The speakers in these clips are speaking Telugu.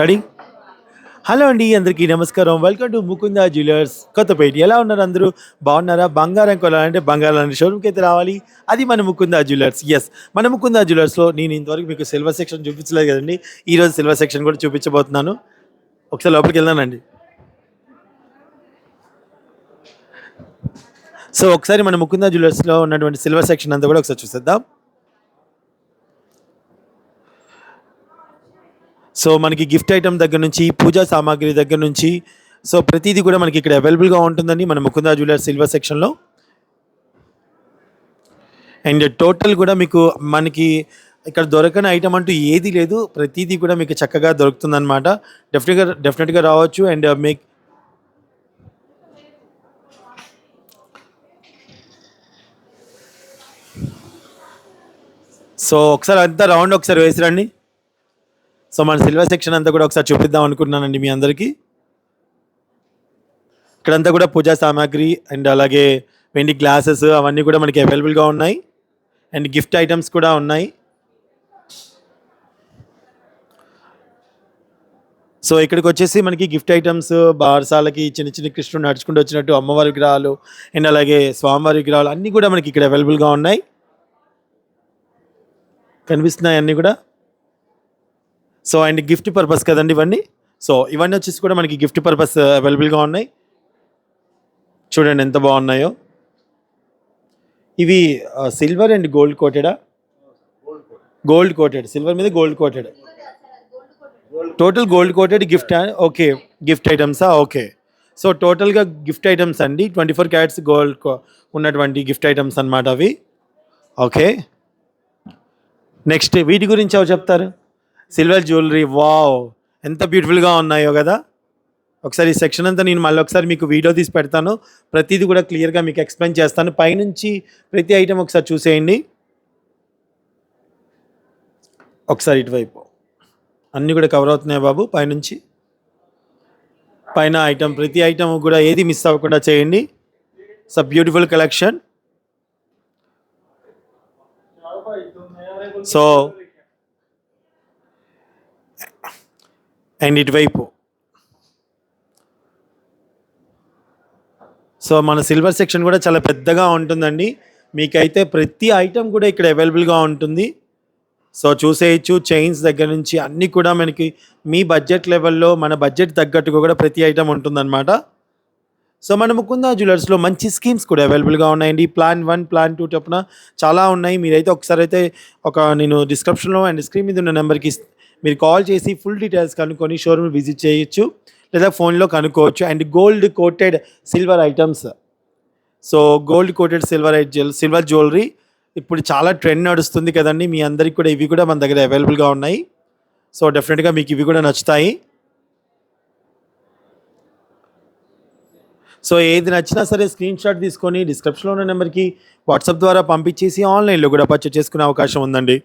రెడీ హలో అండి అందరికీ నమస్కారం. Welcome to Mukunda jewellers Kothapeta. ఎలా ఉన్నారు అందరూ? బాగున్నారా? బంగారం కొనాలంటే బంగారం లాంటి షోరూమ్కి అయితే రావాలి. అది మన ముకుంద జ్యువెలర్స్ ఎస్ మన ముకుంద జ్యువెలర్స్లో నేను ఇంతవరకు మీకు సిల్వర్ సెక్షన్ చూపించలేదు కదండి. ఈరోజు సిల్వర్ సెక్షన్ కూడా చూపించబోతున్నాను. ఒకసారి లోపలికి వెళ్దానండి సో ఒకసారి మన ముకుంద జ్యువెలర్స్లో ఉన్నటువంటి సిల్వర్ సెక్షన్ అంతా కూడా ఒకసారి చూసేద్దాం. సో మనకి గిఫ్ట్ ఐటమ్ దగ్గర నుంచి పూజా సామాగ్రి దగ్గర నుంచి సో ప్రతిదీ కూడా మనకి ఇక్కడ అవైలబుల్గా ఉంటుందండి మన ముకుందా జ్యువెలర్స్ సిల్వర్ సెక్షన్లో అండ్ టోటల్ కూడా మీకు మనకి ఇక్కడ దొరకని ఐటమ్ అంటూ ఏది లేదు. ప్రతిదీ కూడా మీకు చక్కగా దొరుకుతుందన్నమాట. డెఫినెట్గా డెఫినెట్గా రావచ్చు అండ్ మేక్ uh, సో ఒకసారి అంతా రౌండ్ ఒకసారి వేసిరండి. సో మన సిల్వర్ సెక్షన్ అంతా కూడా ఒకసారి చూపిద్దాం అనుకుంటున్నానండి మీ అందరికీ. ఇక్కడంతా కూడా పూజా సామాగ్రి అండ్ అలాగే వెండి గ్లాసెస్ అవన్నీ కూడా మనకి అవైలబుల్గా ఉన్నాయి. అండ్ గిఫ్ట్ ఐటమ్స్ కూడా ఉన్నాయి. సో ఇక్కడికి వచ్చేసి మనకి గిఫ్ట్ ఐటమ్స్ బారసాలకి చిన్న చిన్న కృష్ణుడు నడుచుకుంటూ వచ్చినట్టు అమ్మవారి విగ్రహాలు అండ్ అలాగే స్వామివారి విగ్రహాలు అన్నీ కూడా మనకి ఇక్కడ అవైలబుల్గా ఉన్నాయి. కనిపిస్తున్నాయి అన్నీ కూడా? సో అండ్ గిఫ్ట్ పర్పస్ కదండి ఇవన్నీ? సో ఇవన్నీ వచ్చేసి కూడా మనకి గిఫ్ట్ పర్పస్ అవైలబుల్గా ఉన్నాయి. చూడండి ఎంత బాగున్నాయో. ఇవి silver and gold కోటెడా? Gold coated. Silver మీద gold coated. Total gold coated gift okay. Gift ఐటమ్సా? Okay. So టోటల్గా గిఫ్ట్ ఐటమ్స్ అండి. ట్వంటీ ఫోర్ క్యారెట్స్ గోల్డ్ ఉన్నటువంటి గిఫ్ట్ ఐటమ్స్ అనమాట అవి. ఓకే. నెక్స్ట్ వీటి గురించి ఎవరు చెప్తారు? సిల్వర్ జ్యువెలరీ వావ్ ఎంత బ్యూటిఫుల్గా ఉన్నాయో కదా. ఒకసారి ఈ సెక్షన్ అంతా నేను మళ్ళీ ఒకసారి మీకు వీడియో తీసి పెడతాను. ప్రతిదీ కూడా క్లియర్గా మీకు ఎక్స్ప్లెయిన్ చేస్తాను. పైనుంచి ప్రతి ఐటెం ఒకసారి చూసేయండి. ఒకసారి ఇటువైపు. అన్నీ కూడా కవర్ అవుతున్నాయి బాబు పైనుంచి. పైన ఐటెం ప్రతి ఐటెం కూడా ఏది మిస్ అవ్వకుండా చేయండి. స బ్యూటిఫుల్ కలెక్షన్ సో అండ్ ఇటువైపు. సో మన సిల్వర్ సెక్షన్ కూడా చాలా పెద్దగా ఉంటుందండి. మీకైతే ప్రతి ఐటెం కూడా ఇక్కడ అవైలబుల్గా ఉంటుంది. సో చూసేయచ్చు చైన్స్ దగ్గర నుంచి అన్నీ కూడా మనకి మీ బడ్జెట్ లెవెల్లో మన బడ్జెట్ తగ్గట్టుగా కూడా ప్రతి ఐటెం ఉంటుందన్నమాట. సో మన ముకుందా జ్యువెలర్స్లో మంచి స్కీమ్స్ కూడా అవైలబుల్గా ఉన్నాయండి. ప్లాన్ వన్ ప్లాన్ టూ చొప్పున చాలా ఉన్నాయి. మీరైతే ఒకసారి అయితే ఒక నేను డిస్క్రిప్షన్లో అండ్ స్క్రీన్ మీద ఉన్న నెంబర్కి మీరు కాల్ చేసి ఫుల్ డీటెయిల్స్ కనుక్కొని షోరూమ్ విజిట్ చేయొచ్చు లేదా ఫోన్లో కనుక్కోవచ్చు. And gold coated silver items. So gold coated silver silver jewellery. ఇప్పుడు చాలా ట్రెండ్ నడుస్తుంది కదండి మీ అందరికి కూడా ఇవి కూడా మన దగ్గర అవైలబుల్గా ఉన్నాయి. సో డెఫినెట్గా మీకు ఇవి కూడా నచ్చుతాయి. సో ఏది నచ్చినా సరే స్క్రీన్ షాట్ తీసుకొని డిస్క్రిప్షన్లో ఉన్న నెంబర్కి వాట్సాప్ ద్వారా పంపించేసి ఆన్లైన్లో కూడా పర్చేస్ చేసుకునే అవకాశం ఉందండి.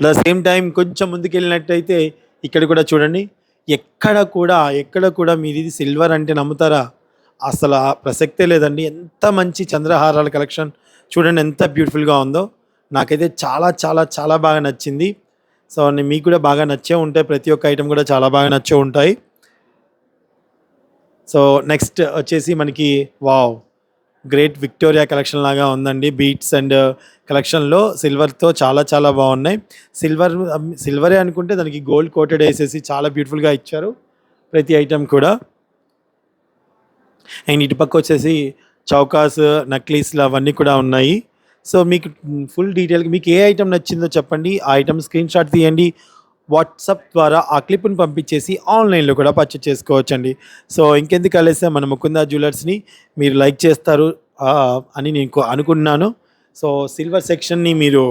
అట్ ద సేమ్ టైం కొంచెం ముందుకెళ్ళినట్టయితే ఇక్కడ కూడా చూడండి ఎక్కడ కూడా ఎక్కడ కూడా మీది ఇది సిల్వర్ అంటే నమ్ముతారా? అసలు ఆ ప్రసక్తే లేదండి. ఎంత మంచి చంద్రహారాల కలెక్షన్. చూడండి ఎంత బ్యూటిఫుల్గా ఉందో. నాకైతే చాలా చాలా చాలా బాగా నచ్చింది. సో మీకు కూడా బాగా నచ్చే ఉంటాయి. ప్రతి ఒక్క ఐటెం కూడా చాలా బాగా నచ్చే ఉంటాయి. సో నెక్స్ట్ వచ్చేసి మనకి వావ్! గ్రేట్ విక్టోరియా కలెక్షన్ లాగా ఉందండి. బీట్స్ అండ్ uh, కలెక్షన్లో సిల్వర్తో చాలా చాలా బాగున్నాయి. సిల్వర్ um, సిల్వరే అనుకుంటే దానికి గోల్డ్ కోటెడ్ వేసేసి చాలా బ్యూటిఫుల్గా ఇచ్చారు. ప్రతి ఐటెం కూడా. అండ్ ఇటుపక్క వచ్చేసి చౌకాస్ నక్లీస్లు అవన్నీ కూడా ఉన్నాయి. సో మీకు ఫుల్ డీటెయిల్ మీకు ఏ ఐటెం నచ్చిందో చెప్పండి. ఆ ఐటెం స్క్రీన్ షాట్ తీయండి. వాట్సాప్ ద్వారా ఆ క్లిప్ని పంపించేసి ఆన్లైన్లో కూడా పర్చేస్ చేసుకోవచ్చండి. సో ఇంకెందుకు కలిస్తే మన ముకుందా జ్యువెలర్స్ని మీరు లైక్ చేస్తారు. అని నేను అనుకున్నాను. సో సిల్వర్ సెక్షన్ని మీరు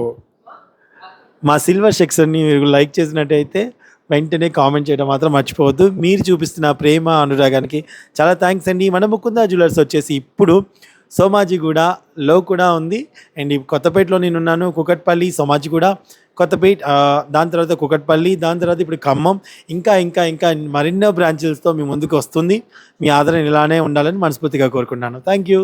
మా సిల్వర్ సెక్షన్ని మీరు లైక్ చేసినట్టయితే వెంటనే కామెంట్ చేయడం మాత్రం మర్చిపోవద్దు. మీరు చూపిస్తున్న ప్రేమ అనురాగానికి చాలా థ్యాంక్స్ అండి. మన ముకుందా జ్యువెలర్స్ వచ్చేసి ఇప్పుడు సోమాజిగూడలో కూడా ఉంది. అండ్ కొత్తపేటలో నేను ఉన్నాను కుకట్పల్లి సోమాజిగూడ కొత్తపేట దాని తర్వాత కుకట్పల్లి దాని తర్వాత ఇప్పుడు ఖమ్మం. ఇంకా ఇంకా ఇంకా మరెన్నో బ్రాంచెస్తో మీ ముందుకు వస్తుంది. మీ ఆదరణ ఇలానే ఉండాలని మనస్ఫూర్తిగా కోరుకుంటున్నాను. Thank you.